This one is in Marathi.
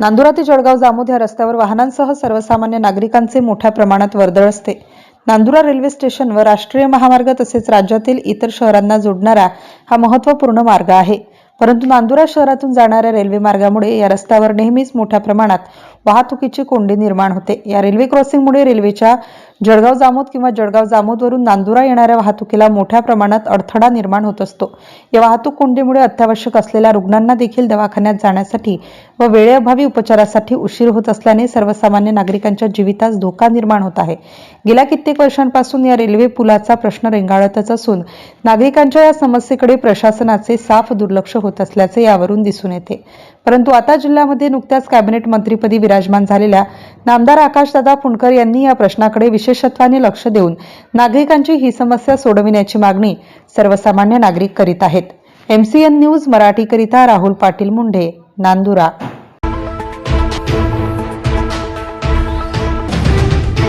नांदुरा ते जळगाव जामोद या रस्त्यावर वाहनांसह सर्वसामान्य नागरिकांचे मोठ्या प्रमाणात वर्दळ असते. नांदुरा रेल्वे स्टेशन व राष्ट्रीय महामार्ग तसेच राज्यातील इतर शहरांना जोडणारा हा महत्त्वपूर्ण मार्ग आहे. परंतु नांदुरा शहरातून जाणाऱ्या रेल्वे मार्गामुळे या रस्त्यावर नेहमीच मोठ्या प्रमाणात वाहतुकीची कोंडी निर्माण होते. या रेल्वे क्रॉसिंगमुळे रेल्वेच्या जळगाव जामोद किंवा जळगाव जामोदवरून नांदुरा येणाऱ्या वाहतुकीला मोठ्या प्रमाणात अडथळा निर्माण होत असतो. या वाहतूक कोंडीमुळे अत्यावश्यक असलेल्या रुग्णांना देखील दवाखान्यात जाण्यासाठी व वेळेअभावी उपचारासाठी उशीर होत असल्याने सर्वसामान्य नागरिकांच्या जीवितास धोका निर्माण होत आहे. गेल्या कित्येक वर्षांपासून या रेल्वे पुलाचा प्रश्न रेंगाळतच असून नागरिकांच्या या समस्येकडे प्रशासनाचे साफ दुर्लक्ष होत असल्याचे यावरून दिसून येते. परंतु आता जिल्ह्यामध्ये नुकत्याच कॅबिनेट मंत्रीपदी विराजमान झालेल्या नामदार आकाशदादा फुंडकर यांनी या प्रश्नाकडे विशेष विशेषत्वाने लक्ष देऊन नागरिकांची ही समस्या सोडविण्याची मागणी सर्वसामान्य नागरिक करीत आहेत. एमसीएन न्यूज मराठीकरिता राहुल पाटील मुंढे नांदुरा.